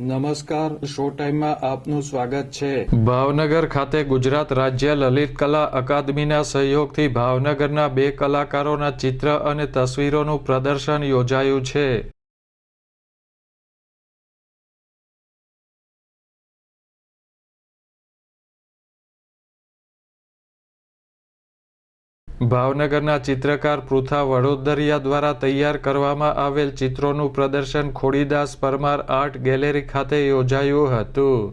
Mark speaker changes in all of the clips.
Speaker 1: નમસ્કાર, શો ટાઈમમાં આપનું સ્વાગત છે.
Speaker 2: ભાવનગર ખાતે ગુજરાત રાજ્ય લલિત કલા અકાદમીના સહયોગથી ભાવનગરના બે કલાકારોના ચિત્ર અને તસવીરોનું પ્રદર્શન યોજાયું છે. ભાવનગરના ચિત્રકાર પૃથા વડોદરિયા દ્વારા તૈયાર કરવામાં આવેલ ચિત્રોનું પ્રદર્શન ખોડીદાસ પરમાર આર્ટ ગેલેરી ખાતે યોજાયું હતું.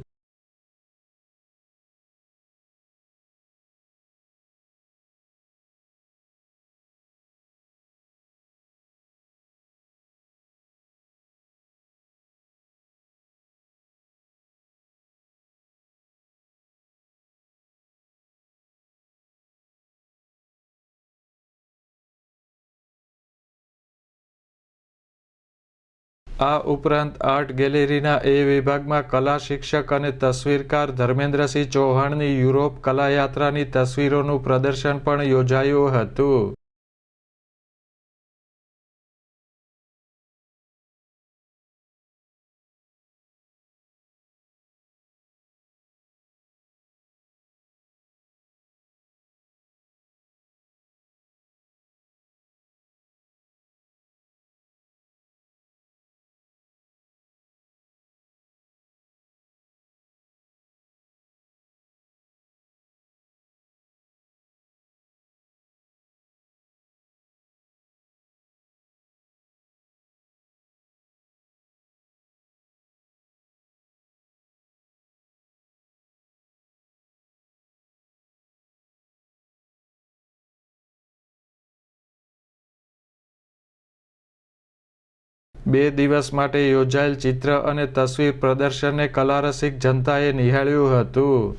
Speaker 2: આ ઉપરાંત આર્ટ ગેલેરીના એ વિભાગમાં કલા શિક્ષક અને તસવીરકાર ધર્મેન્દ્રસિંહ ચૌહાણની યુરોપ કલાયાત્રાની તસવીરોનું પ્રદર્શન પણ યોજાયું હતું. બે દિવસ માટે યોજાયેલ ચિત્ર અને તસવીર પ્રદર્શનને કલારસિક જનતાએ નિહાળ્યું હતું.